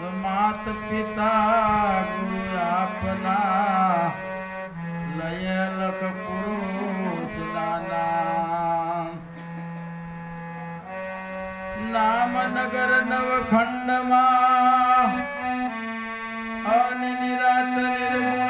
માત પિતા ગુરુ આપના લયલક પુરુષ નાના નામનગર નવખંડમાં અનિરાત નિરાત નિર્ગુણ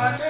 Amém.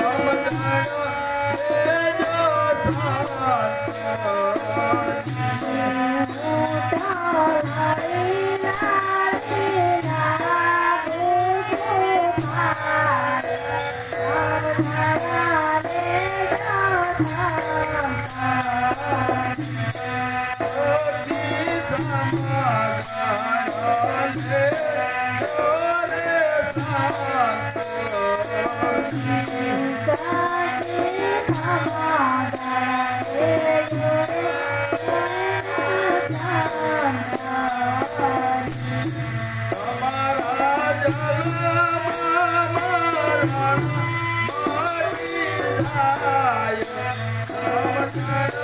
Yeah. Thank you.